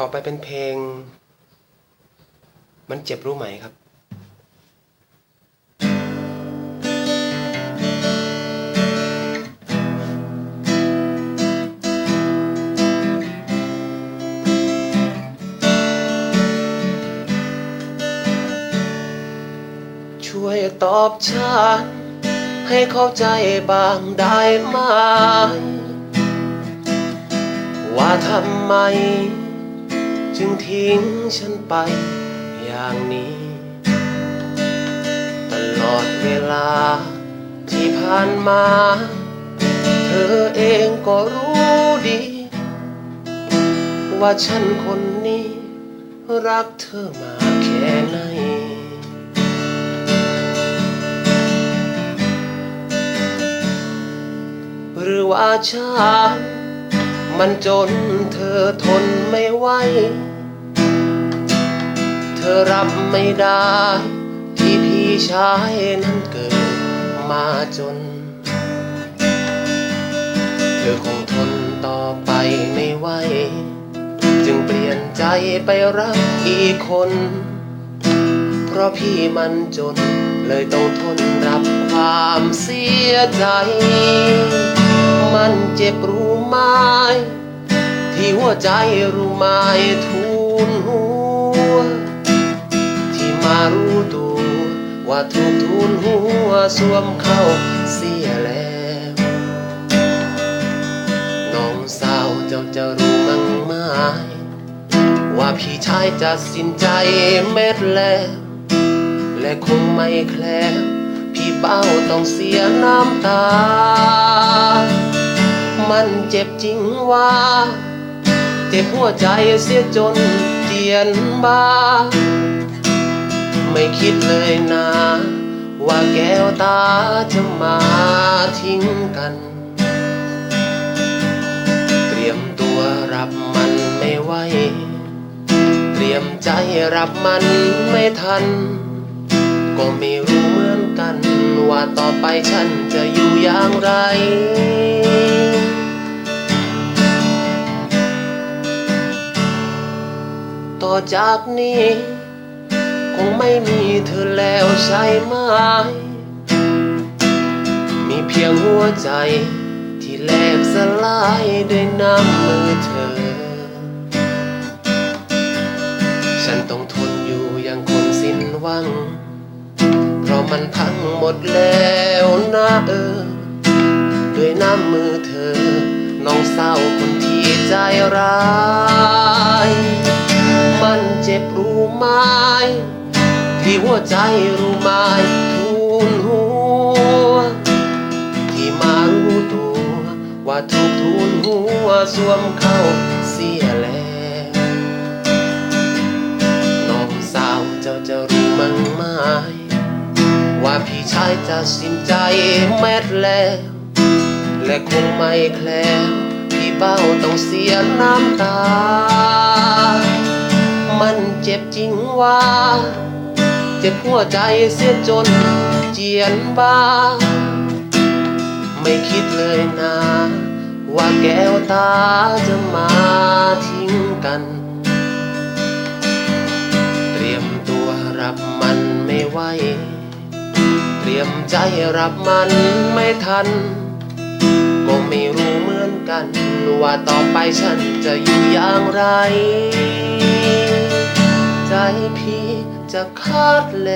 ต่อไปเป็นเพลง มันเจ็บรู้ไหมครับช่วยตอบฉันให้เข้าใจบ้างได้ไหม ว่าทำไม จึงทิ้งฉันไปอย่างนี้ ตลอดเวลาที่ผ่านมา เธอเองก็รู้ดี ว่าฉันคนนี้ รักเธอมาแค่ไหนหรือว่าฉันมันจนเธอทน ไม่ไหว เธอรับไม่ได้ ที่พี่ชายนั้นเกิดมาจน เธอคงทนต่อไปไม่ไหว จึงเปลี่ยนใจไปรักอีกคน เพราะพี่มันจน เลยต้องทนรับความเสียใจ มันเจ็บรู้ไหม ที่หัวใจรู้ไหมทูนหัว ที่มารู้ตัวว่าถูกทูนหัวสวมเข้าเสียแล้วน้องสาวเจ้าจะรู้มั้งไหมว่าพี่ชายจะสินใจเม็ดแล้วและคงไม่แคล้วพี่เป้าต้องเสียน้ำตา มันเจ็บจริงว่า เจ็บหัวใจเสียจนเจียนบ้า ไม่คิดเลยนะ ว่าแก้วตาจะมาทิ้งกัน เตรียมตัวรับมันไม่ไหวเตรียมใจรับมันไม่ทัน ก็ไม่รู้เหมือนกัน ว่าต่อไปฉันจะอยู่อย่างไร จากนี้ คงไม่มีเธอแล้วใช่ไหม มีเพียงหัวใจที่แหลกสลายด้วยน้ำมือเธอ ฉันต้องทนอยู่อย่างคนสิ้นหวัง เพราะมันพังหมดแล้วนะเออ ด้วยน้ำมือเธอ น้องเศร้าคนที่ใจร้าย รู้ที่หัวใจรู้ไหมทูนหัว ที่มารู้ตัว ว่าถูกทูนหัวสวมเข้าเสียแล้วน้องสาวเจ้าจะรู้มั้งไหมว่าพี่ชายจะสิ้นใจแม้แล้วและคงไม่แคล้วพี่เป้าต้องเสียน้ำตา มันเจ็บจริงว่า เจ็บหัวใจเสียจนเจียนบ้า ไม่คิดเลยนะ ว่าแก้วตาจะมาทิ้งกัน เตรียมตัวรับมันไม่ไหว เตรียมใจรับมันไม่ทัน ก็ไม่รู้เหมือนกัน ว่าต่อไปฉันจะอยู่อย่างไร ใจพี่จะขาดเล